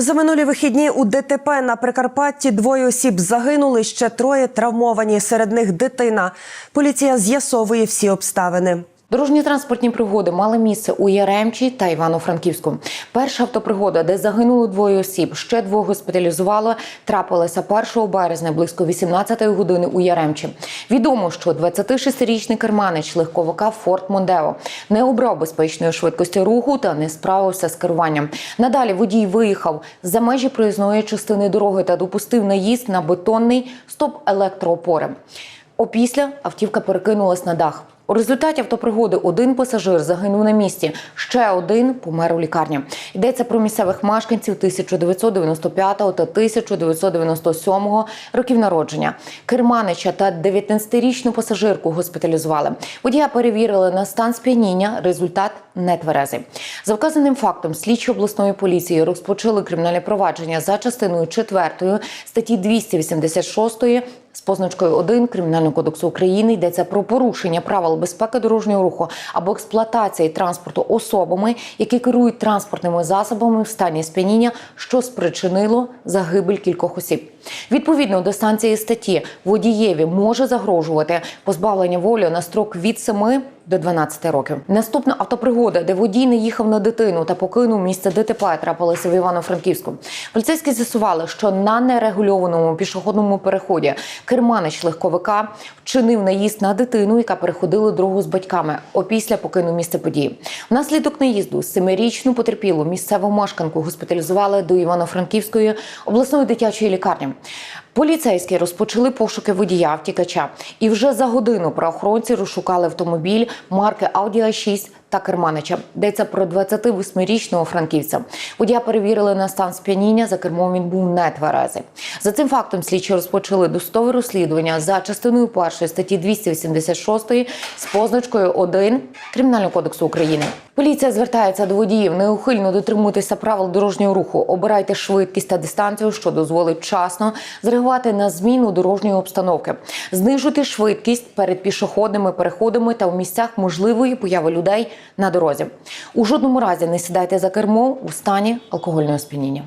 За минулі вихідні у ДТП на Прикарпатті двоє осіб загинули, ще троє травмовані. Серед них дитина. Поліція з'ясовує всі обставини. Дорожні транспортні пригоди мали місце у Яремчі та Івано-Франківську. Перша автопригода, де загинуло двоє осіб, ще двох госпіталізувало, трапилася 1 березня близько 18-ї години у Яремчі. Відомо, що 26-річний керманич легковика Форт Мондео не обрав безпечної швидкості руху та не справився з керуванням. Надалі водій виїхав за межі проїзної частини дороги та допустив наїзд на бетонний стоп електроопори. Опісля автівка перекинулась на дах. У результаті автопригоди один пасажир загинув на місці, ще один помер у лікарні. Йдеться про місцевих мешканців 1995 та 1997 років народження. Керманича та 19-річну пасажирку госпіталізували. Водія перевірили на стан сп'яніння. Результат нетверезий. За вказаним фактом слідчі обласної поліції розпочали кримінальне провадження за частиною 4 статті 286 з позначкою 1 Кримінального кодексу України йдеться про порушення правил безпеки дорожнього руху або експлуатації транспорту особами, які керують транспортними засобами в стані сп'яніння, що спричинило загибель кількох осіб. Відповідно до станції статті водієві може загрожувати позбавлення волі на строк від 7 до 12 років. Наступна автопригода, де водій не їхав на дитину та покинув місце ДТП, трапилася в Івано-Франківську. Поліцейські з'ясували, що на нерегульованому пішохідному переході керманич легковика вчинив наїзд на дитину, яка переходила дорогу з батьками. Опісля покинув місце події. Внаслідок наїзду семирічну потерпілу місцеву мешканку госпіталізували до Івано-Франківської обласної дитячої лікарні. Поліцейські розпочали пошуки водія втікача, і вже за годину правоохоронці розшукали автомобіль марки Audi a 6 та Керманича. Йдеться про 28-річного франківця. Водія перевірили на стан сп'яніння. За кермом він був нетверезий. За цим фактом слідчі розпочали достове розслідування за частиною першої статті 286 з позначкою 1 Кримінального кодексу України. Поліція звертається до водіїв неухильно дотримуйтеся правил дорожнього руху. Обирайте швидкість та дистанцію, що дозволить вчасно зреагувати на зміну дорожньої обстановки, знижити швидкість перед пішохідними переходами та в місцях можливої появи людей на дорозі. У жодному разі не сідайте за кермо у стані алкогольного сп'яніння.